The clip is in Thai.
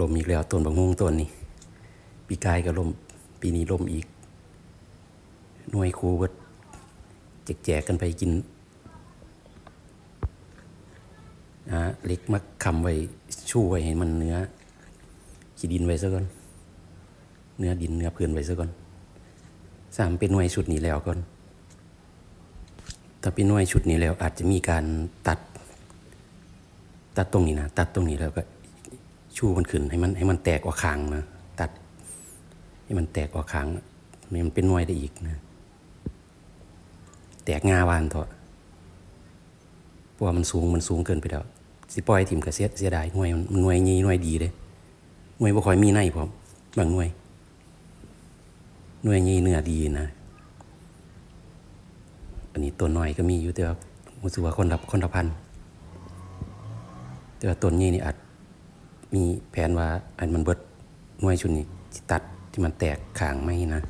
ลมอีกแล้วต้นบางฮุงต้นนี้ปีกายก็ลมปีนี้ลมอีกหน่วยครูก็แจกแจกกันไปกินนะเล็กมักคำไว้ชู้ไว้ให้มันเนื้อขีดินไว้ซะก่อน เนื้อดินเนื้อพื้นไว้ซะก่อนสามเป็นหน่วยชุดนี้แล้วก่อนถ้าเป็นหน่วยชุดนี้แล้วอาจจะมีการตัด ตัดตรงนี้นะตัดตรงนี้แล้วก็ ชูมันขึ้นให้มันให้มันแตกออกคางนะตัด ให้มันแตกออกคางมันเป็นหน่วยได้อีกนะแตกงาวานเถอะเพราะว่ามันสูงมันสูงเกินไปแล้วสิปล่อยถิ่มก็เสียเสียดายหน่วยมันหน่วยยีหน่วยดีเลยหน่วยบ่คอยมีในพร้อมบางหน่วยหน่วยยีเนื้อดีนะอันนี้ตัวน้อยก็มีอยู่แต่ว่ารู้สึกว่าคนละคนละพันแต่ว่าต้นนี้นี่อาจ มีแผนว่าอันมันเบิดหน่วยชุดนี้ตัดที่มันแตกขางไม่นะ